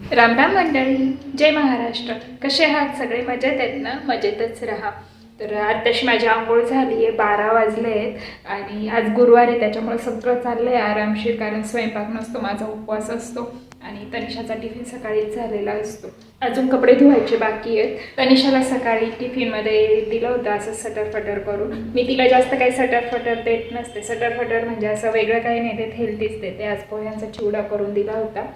रामराम मंडळी जय महाराष्ट्र. कसे आहात सगळे? मजेत आहेत ना? मजेतच राहा. तर आत्ताशी माझी आंघोळ झाली आहे बारा वाजले आहेत आणि आज गुरुवार आहे त्याच्यामुळे सगळं चाललं आहे आरामशीर कारण स्वयंपाक नसतो माझा उपवास असतो. आणि तनिषाचा टिफिन सकाळीच झालेला असतो. अजून कपडे धुवायचे बाकी आहेत. तनिषाला सकाळी टिफिनमध्ये दिलं होतं असं सटर फटर करून. मी तिला जास्त काही सटर फटर देत नसते. सटर फटर म्हणजे असं वेगळं काही नाही देत. हेल्दीच देते. आज पोह्यांचा चिवडा करून दिला होता.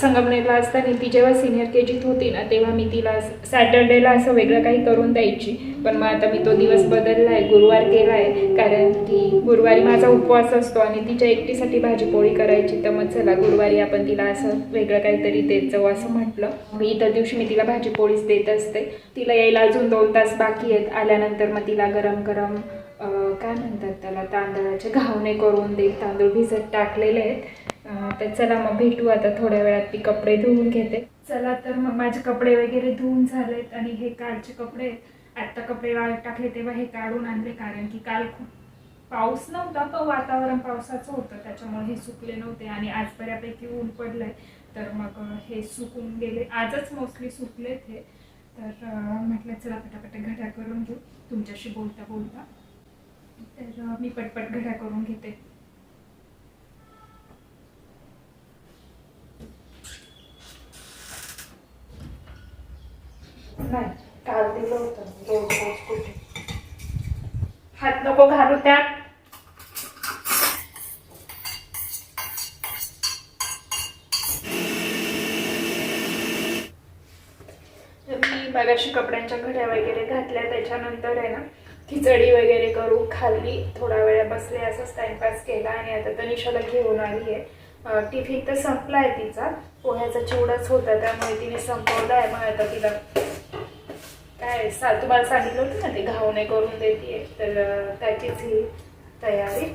संगमनेरला असताना ती जेव्हा सिनियर के जीत होती ना तेव्हा मी तिला सॅटर्डेला असं वेगळं काही करून द्यायची. पण मग आता मी तो दिवस बदलला आहे गुरुवार केला आहे कारण की गुरुवारी माझा उपवास असतो आणि तिच्या एकटीसाठी भाजी पोळी करायची तर मग चला गुरुवारी आपण तिला असं वेगळं काहीतरी देत जाऊ असं म्हटलं. मग इतर दिवशी मी तिला भाजी पोळीच देत असते. तिला यायला अजून दोन तास बाकी आहेत. आल्यानंतर मग तिला गरम गरम काय म्हणतात त्याला तांदळाचे घावणे करून देईल तांदूळ भिजत टाकलेले आहेत. तर चला मग भेटू आता थोड्या वेळात. मी कपडे धुवून घेते. चला तर मग माझे कपडे वगैरे धुवून झालेत आणि हे कालचे कपडे आत्ता कपडे वाळत टाकले तेव्हा हे काढून आणले कारण की काल खूप पाऊस नव्हता पण वातावरण पावसाचं होतं. त्याच्यामुळे हे सुकले नव्हते आणि आज बऱ्यापैकी ऊन पडलंय. तर मग हे सुकून गेले. आजच मोस्टली सुकलेत हे तर म्हटलं चला पटापट घड्या करून घेऊ. तुमच्याशी बोलता बोलता. तर मी पटपट घड्या करून घेते. नाही काल दिलं होतं. कुठे. हात नको घालू त्यात. तर अशी कपड्यांच्या घड्या वगैरे घातल्या त्याच्यानंतर आहे ना खिचडी वगैरे करू खाल्ली. थोडा वेळ बसले असंच टाइमपास केला आणि आता तनिषाला घेऊन आली आहे. टिफिन तर संपला आहे तिचा. पोह्याचा चिवडाच होता त्यामुळे तिने संपवला आहे मग आता तिला काय सा तुम्हाला सांगितलं होतं ना ते घावणे करून देते तर त्याचीच ही तयारी.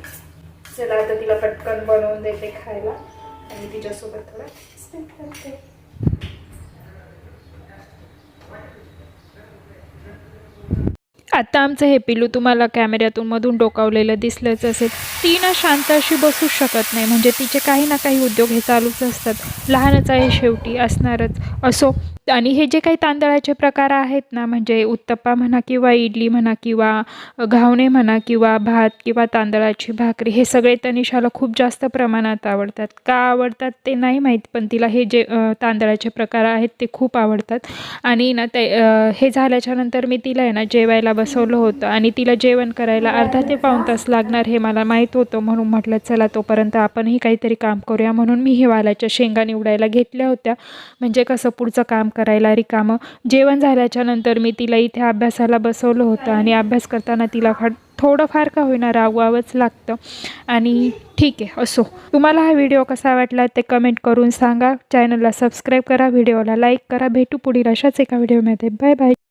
चला आता तिला पटकन बनवून देते खायला. आणि तिच्यासोबत थोडा स्नेक करते. आता आमचं हे पिलू तुम्हाला कॅमेऱ्यातून मधून डोकावलेलं दिसलंच असेल. ती ना शांत अशी बसूच शकत नाही म्हणजे तिचे काही ना काही उद्योग हे चालूच असतात. लहानच आहे शेवटी असणारच. असो आणि हे जे काही तांदळाचे प्रकार आहेत ना म्हणजे उत्तप्पा म्हणा किंवा इडली म्हणा किंवा घावणे म्हणा किंवा भात किंवा तांदळाची भाकरी हे सगळे तनिषाला खूप जास्त प्रमाणात आवडतात. का आवडतात ते नाही माहीत पण तिला हे जे तांदळाचे प्रकार आहेत ते खूप आवडतात. आणि ना ते हे झाल्याच्यानंतर मी तिला आहे ना जेवायला बसवलं होतं आणि तिला जेवण करायला अर्धा ते पाऊण तास लागणार हे मला माहीत होतं. म्हणून म्हटलं चला तोपर्यंत आपणही काहीतरी काम करूया. म्हणून मी हिवाळ्याच्या शेंगा निवडायला घेतल्या होत्या. म्हणजे कसं पुढचं काम करायला रिकामं. जेवण झाल्याच्यानंतर मी तिला इथे अभ्यासाला बसवलं होतं आणि अभ्यास करताना तिला फार थोडंफार का होईना रागवावंच लागतं. आणि ठीक आहे असो. तुम्हाला हा व्हिडिओ कसा वाटला ते कमेंट करून सांगा. चॅनलला सबस्क्राईब करा व्हिडिओला लाईक करा. भेटू पुढील अशाच एका व्हिडिओमध्ये बाय बाय